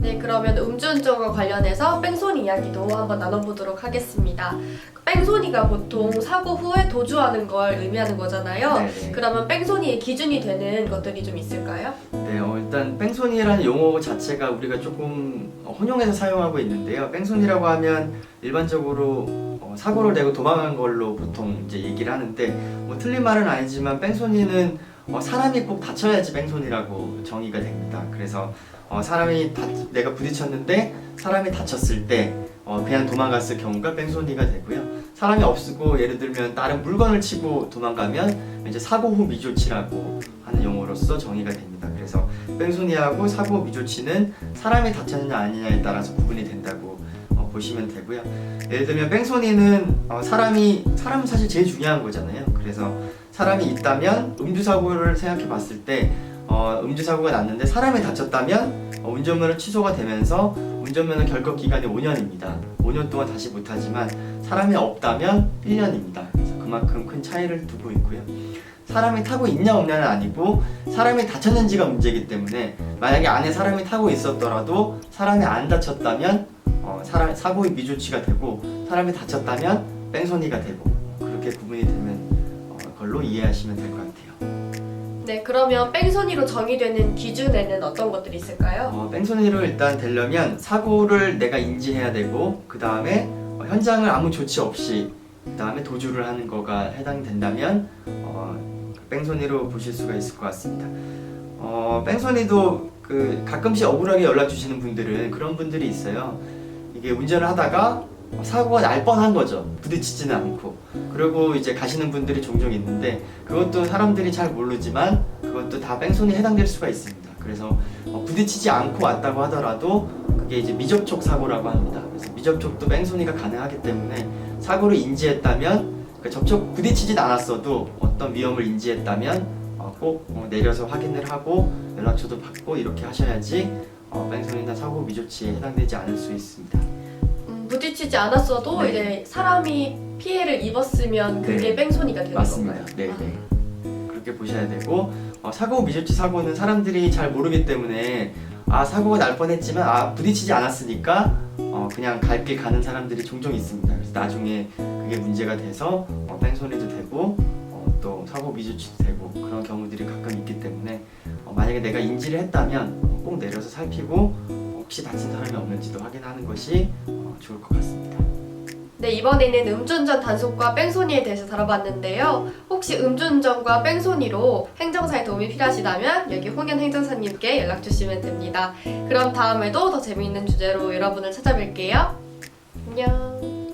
네, 그러면 음주운전과 관련해서 뺑소니 이야기도 한번 나눠보도록 하겠습니다. 뺑소니가 보통 사고 후에 도주하는 걸 의미하는 거잖아요. 네네. 그러면 뺑소니의 기준이 되는 것들이 좀 있을까요? 네, 어, 일단 뺑소니라는 용어 자체가 우리가 조금 어, 혼용해서 사용하고 있는데요. 뺑소니라고 하면 일반적으로 어, 사고를 내고 도망간 걸로 보통 이제 얘기를 하는데 뭐 틀린 말은 아니지만 뺑소니는 어, 사람이 꼭 다쳐야지 뺑소니라고 정의가 됩니다. 그래서 어, 사람이 다, 내가 부딪혔는데 사람이 다쳤을 때 어, 그냥 도망갔을 경우가 뺑소니가 되고요. 사람이 없고 예를 들면 다른 물건을 치고 도망가면 이제 사고 후 미조치라고 하는 용어로서 정의가 됩니다. 그래서 뺑소니하고 사고 미조치는 사람이 다쳤느냐 아니냐에 따라서 구분이 된다고 어, 보시면 되고요. 예를 들면 뺑소니는 어, 사람이 사람은 사실 제일 중요한 거잖아요. 그래서 사람이 있다면 음주 사고를 생각해 봤을 때 어, 음주 사고가 났는데 사람이 다쳤다면 어, 운전면허 취소가 되면서 운전면허 결격 기간이 5년입니다. 5년 동안 다시 못하지만 사람이 없다면 1년입니다. 그래서 그만큼 큰 차이를 두고 있고요. 사람이 타고 있냐 없냐는 아니고 사람이 다쳤는지가 문제이기 때문에 만약에 안에 사람이 타고 있었더라도 사람이 안 다쳤다면 어, 사람 사고의 미조치가 되고 사람이 다쳤다면 뺑소니가 되고 그렇게 구분이 되면 어, 걸로 이해하시면 될 것 같아요. 네, 그러면 뺑소니로 정의되는 기준에는 어떤 것들이 있을까요? 어, 뺑소니로 일단 되려면 사고를 내가 인지해야 되고 그 다음에 현장을 아무 조치 없이 그 다음에 도주를 하는 거가 해당된다면 어, 뺑소니로 보실 수가 있을 것 같습니다. 어, 뺑소니도 그 가끔씩 억울하게 연락 주시는 분들은 그런 분들이 있어요. 이게 운전을 하다가 사고가 날 뻔한 거죠. 부딪히지는 않고. 그리고 이제 가시는 분들이 종종 있는데 그것도 사람들이 잘 모르지만 그것도 다 뺑소니에 해당될 수가 있습니다. 그래서 어, 부딪히지 않고 왔다고 하더라도 그게 이제 미접촉 사고라고 합니다. 그래서 미접촉도 뺑소니가 가능하기 때문에 사고를 인지했다면 그 접촉 부딪히진 않았어도 어떤 위험을 인지했다면 어, 꼭 어, 내려서 확인을 하고 연락처도 받고 이렇게 하셔야지 어, 뺑소니나 사고 미조치에 해당되지 않을 수 있습니다. 음, 부딪히지 않았어도 네. 이제 사람이 피해를 입었으면 그게 네. 뺑소니가 되는 맞습니다. 건가요? 네, 아. 네. 그렇게 보셔야 되고 어, 사고 미조치 사고는 사람들이 잘 모르기 때문에 아 사고가 날 뻔했지만 아 부딪히지 않았으니까 어, 그냥 갈길 가는 사람들이 종종 있습니다. 그래서 나중에 그게 문제가 돼서 어, 뺑소니도 되고 어, 또 사고 미조치도 되고 그런 경우들이 가끔 있기 때문에 어, 만약에 내가 인지를 했다면 꼭 내려서 살피고 어, 혹시 다친 사람이 없는지도 확인하는 것이 어, 좋을 것 같습니다. 네, 이번에는 음주운전 단속과 뺑소니에 대해서 다뤄봤는데요. 혹시 음주운전과 뺑소니로 행정사에 도움이 필요하시다면 여기 홍현 행정사님께 연락 주시면 됩니다. 그럼 다음에도 더 재미있는 주제로 여러분을 찾아뵐게요. 안녕.